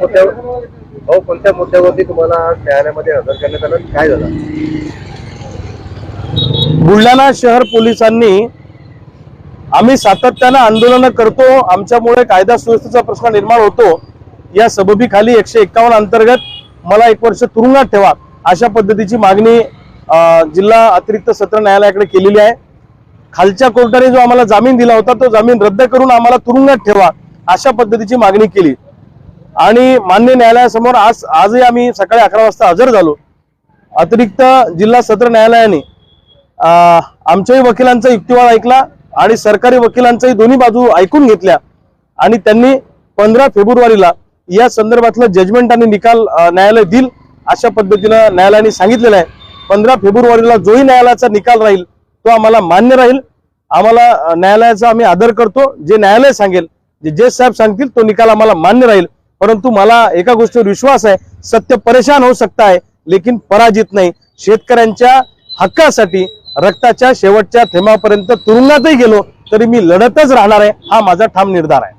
मुद्द्यावर भाऊ हो, कोणत्या मुद्द्यावरती तुम्हाला आज न्यायालयामध्ये हजर करण्यात आलं? काय झालं? बुलढाणा शहर पोलिसांनी आम्ही सातत्यानं आंदोलन करतो. आमच्यामुळे कायदा सुव्यवस्थेचा प्रश्न निर्माण होतो. या सबबीखाली एकशे एक्कावन्न अंतर्गत मला एक वर्ष तुरुंगात ठेवा अशा पद्धतीची मागणी जिल्हा अतिरिक्त सत्र न्यायालयाकडे केलेली आहे. खालच्या कोर्टाने जो आम्हाला जामीन दिला होता तो जामीन रद्द करून आम्हाला तुरुंगात ठेवा अशा पद्धतीची मागणी केली. आणि मान्य न्यायालयासमोर आज आजही आम्ही सकाळी अकरा वाजता हजर झालो. अतिरिक्त जिल्हा सत्र न्यायालयाने आमच्याही वकिलांचा युक्तिवाद ऐकला आणि सरकारी वकिलांचाही दोन्ही बाजू ऐकून घेतल्या आणि त्यांनी पंधरा फेब्रुवारीला या संदर्भातलं जजमेंट आणि निकाल न्यायालय देईल अशा पद्धतीनं न्यायालयाने सांगितलेलं आहे. पंधरा फेब्रुवारीला जोही न्यायालयाचा निकाल राहील तो आम्हाला मान्य राहील. आम्हाला न्यायालयाचा आम्ही आदर करतो. जे न्यायालय सांगेल जे जज साहेब सांगतील तो निकाल आम्हाला मान्य राहील. परंतु मला एका गोष्टीवर विश्वास आहे सत्य परेशान होऊ शकता आहे लेकिन पराजित नाही. शेतकऱ्यांच्या हक्कासाठी रक्ताच्या शेवटच्या थेंबापर्यंत तुरुंगातही गेलो तरी मी लढतच राहणार आहे हा माझा ठाम निर्धार आहे.